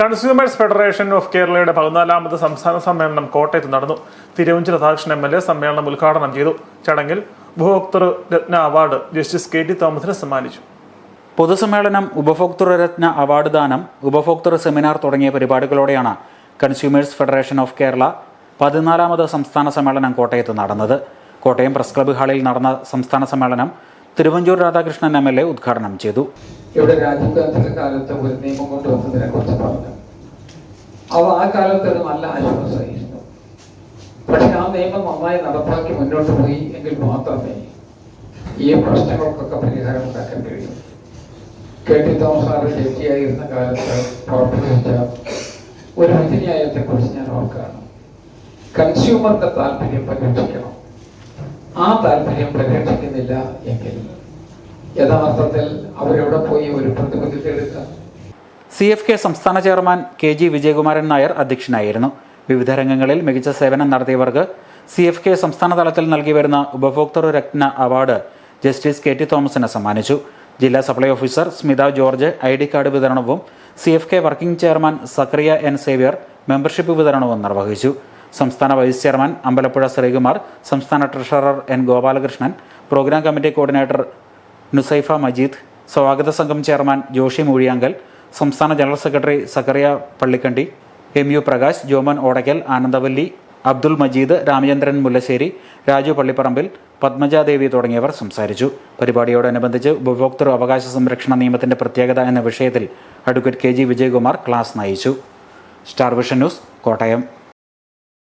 Consumers federation of കേരളയുടെ പതിനാലാമത് സംസ്ഥാന സമ്മേളനം കോട്ടയത്ത് നടന്നു. Thiruvanchoor Radhakrishnan M L A സമ്മേളനം ഉദ്ഘാടനം ചെയ്തു. ചടങ്ങിൽ ഉപഭോക്തൃ രത്ന അവാർഡ് ജസ്റ്റിസ് കെ ടി തോമസിന് സമ്മാനിച്ചു. പൊതുസമ്മേളനം ഉപഭോക്തൃ രത്ന അവാർഡ് ദാനം ഉപഭോക്തൃ സെമിനാർ തുടങ്ങിയ പരിപാടികളോടെയാണ് കൺസ്യൂമേഴ്സ് ഫെഡറേഷൻ ഓഫ് കേരള പതിനാലാമത് സംസ്ഥാന സമ്മേളനം കോട്ടയത്ത് നടന്നത്. കോട്ടയം പ്രസ് ക്ലബ് ഹാളിൽ നടന്ന സംസ്ഥാന സമ്മേളനം Thiruvanchoor Radhakrishnan M L A ഉദ്ഘാടനം ചെയ്തു. ഇവിടെ രാജീവ് ഗാന്ധിയുടെ കാലത്ത് ഒരു നിയമം കൊണ്ടുവന്നതിനെ കുറിച്ച് പറഞ്ഞു. അവ ആ കാലത്ത് ഒരു നല്ല ആശ്വാസമായിരുന്നു. പക്ഷെ ആ നിയമം നന്നായി നടപ്പാക്കി മുന്നോട്ട് പോയി എങ്കിൽ മാത്രമേ ഈ പ്രശ്നങ്ങൾക്കൊക്കെ പരിഹാരം ഉണ്ടാക്കാൻ കഴിയൂ. കെ ടി തോമസ് സാറ് ജഡ്ജിയായിരുന്ന കാലത്ത് പ്രവർത്തിച്ച ഒരു വിധിന്യായത്തെ കുറിച്ച് ഞാൻ ഓർക്കുകയാണ്. കൺസ്യൂമറിന്റെ താല്പര്യം പരിരക്ഷിക്കണം. ആ താല്പര്യം പരിരക്ഷിക്കുന്നില്ല എങ്കിൽ യഥാർത്ഥത്തിൽ അവരെവിടെ പോയി ഒരു പ്രതിബദ്ധത എടുക്കുക? സി എഫ് കെ സംസ്ഥാന chairman K G Vijayakumaran Nair അധ്യക്ഷനായിരുന്നു. വിവിധ രംഗങ്ങളിൽ മികച്ച സേവനം നടത്തിയവർക്ക് സി എഫ് കെ സംസ്ഥാന തലത്തിൽ നൽകി വരുന്ന ഉപഭോക്തൃ രത്ന അവാർഡ് ജസ്റ്റിസ് കെ ടി തോമസിന് സമ്മാനിച്ചു. ജില്ലാ supply officer Smitha George I D card വിതരണവും C F K working chairman Sakriya N Xavier membership വിതരണവും നിർവഹിച്ചു. സംസ്ഥാന വൈസ് ചെയർമാൻ അമ്പലപ്പുഴ ശ്രീകുമാർ സംസ്ഥാന treasurer N Gopalakrishnan programme committee coordinator Nusaifa Majeed സ്വാഗത സംഘം ചെയർമാൻ ജോഷി മൂഴിയാങ്കൽ സംസ്ഥാന general secretary Sakkariya Pallikkandi M U Prakash Joman Odakkal Anandavalli Abdul Majeed Ramachandran Mullassery Raju Pallipparambil Padmajadevi തുടങ്ങിയവർ സംസാരിച്ചു. പരിപാടിയോടനുബന്ധിച്ച് ഉപഭോക്തൃ അവകാശ സംരക്ഷണ നിയമത്തിന്റെ പ്രത്യേകത എന്ന വിഷയത്തിൽ advocate K G Vijayakumar class നയിച്ചു. Star vision news Kottayam.